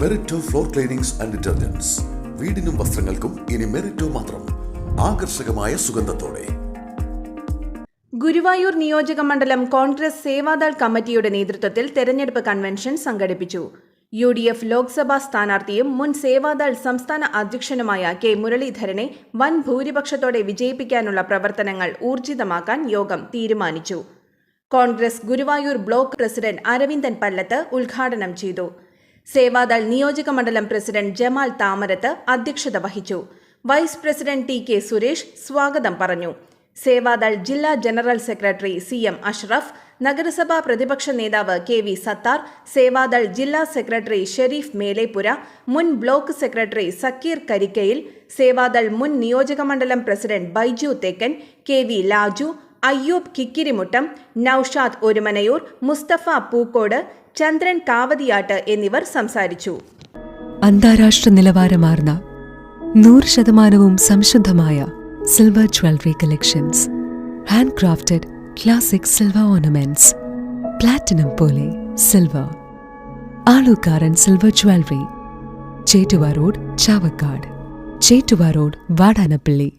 Merito floor cleanings and detergents വീടിനും വസ്ത്രങ്ങൾക്കും ഇനി മെറിറ്റോ മാത്രം. ആകർഷകമായ സുഗന്ധത്തോടെ. ഗുരുവായൂർ നിയോജക മണ്ഡലം കോൺഗ്രസ് സേവാദൾ കമ്മിറ്റിയുടെ നേതൃത്വത്തിൽ തെരഞ്ഞെടുപ്പ് കൺവെൻഷൻ സംഘടിപ്പിച്ചു. യു ഡി എഫ് ലോക്സഭാ സ്ഥാനാർത്ഥിയും മുൻ സേവാദൾ സംസ്ഥാന അധ്യക്ഷനുമായ കെ മുരളീധരനെ വൻ ഭൂരിപക്ഷത്തോടെ വിജയിപ്പിക്കാനുള്ള പ്രവർത്തനങ്ങൾ ഊർജിതമാക്കാൻ യോഗം തീരുമാനിച്ചു. കോൺഗ്രസ് ഗുരുവായൂർ ബ്ലോക്ക് പ്രസിഡന്റ് അരവിന്ദൻ പല്ലത്ത് ഉദ്ഘാടനം ചെയ്തു. സേവാദൾ നിയോജക മണ്ഡലം പ്രസിഡന്റ് ജമാൽ താമരത്ത് അധ്യക്ഷത വഹിച്ചു. Vice president T K Suresh സ്വാഗതം പറഞ്ഞു. സേവാദൾ ജില്ലാ general secretary C M Ashraf നഗരസഭാ പ്രതിപക്ഷ നേതാവ് കെ വി സത്താർ സേവാദൾ ജില്ലാ സെക്രട്ടറി ഷെരീഫ് മേലേപ്പുര മുൻ ബ്ലോക്ക് സെക്രട്ടറി സക്കീർ കരിക്കയിൽ സേവാദൾ മുൻ നിയോജകമണ്ഡലം president Baiju Thekkan K V Laju Ayyub Kikkirimuttam Naushad Orumanayur Musthafa Pookode Chandran Kavathiyattu എന്നിവർ സംസാരിച്ചു. അന്താരാഷ്ട്ര നിലവാരമാർന്ന നൂറ് ശതമാനവും സംശുദ്ധമായ silver jewellery collections. Handcrafted classic silver ornaments. Platinum പോലെ silver. Alukkaran silver jewellery. Chettuva road Chavakkad. Chettuva road Vadanappally.